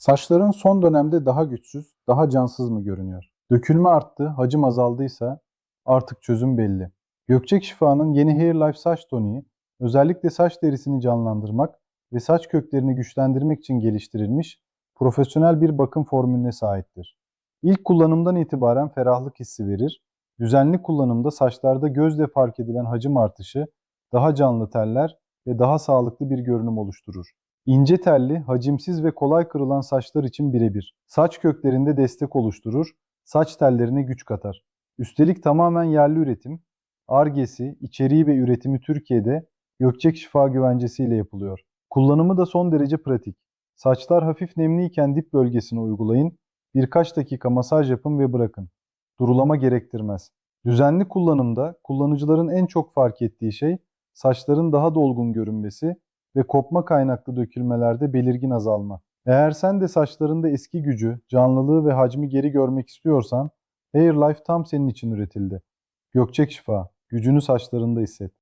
Saçların son dönemde daha güçsüz, daha cansız mı görünüyor? Dökülme arttı, hacim azaldıysa artık çözüm belli. Gökçek Şifa'nın yeni Hair Life saç toniği özellikle saç derisini canlandırmak ve saç köklerini güçlendirmek için geliştirilmiş profesyonel bir bakım formülüne sahiptir. İlk kullanımdan itibaren ferahlık hissi verir, düzenli kullanımda saçlarda gözle fark edilen hacim artışı, daha canlı teller ve daha sağlıklı bir görünüm oluşturur. İnce telli, hacimsiz ve kolay kırılan saçlar için birebir. Saç köklerinde destek oluşturur, saç tellerine güç katar. Üstelik tamamen yerli üretim, Argesi, içeriği ve üretimi Türkiye'de Gökçek Şifa Güvencesi ile yapılıyor. Kullanımı da son derece pratik. Saçlar hafif nemliyken dip bölgesine uygulayın, birkaç dakika masaj yapın ve bırakın. Durulama gerektirmez. Düzenli kullanımda kullanıcıların en çok fark ettiği şey saçların daha dolgun görünmesi ve kopma kaynaklı dökülmelerde belirgin azalma. Eğer sen de saçlarında eski gücü, canlılığı ve hacmi geri görmek istiyorsan Hair Life tam senin için üretildi. Gökçek Şifa, gücünü saçlarında hisset.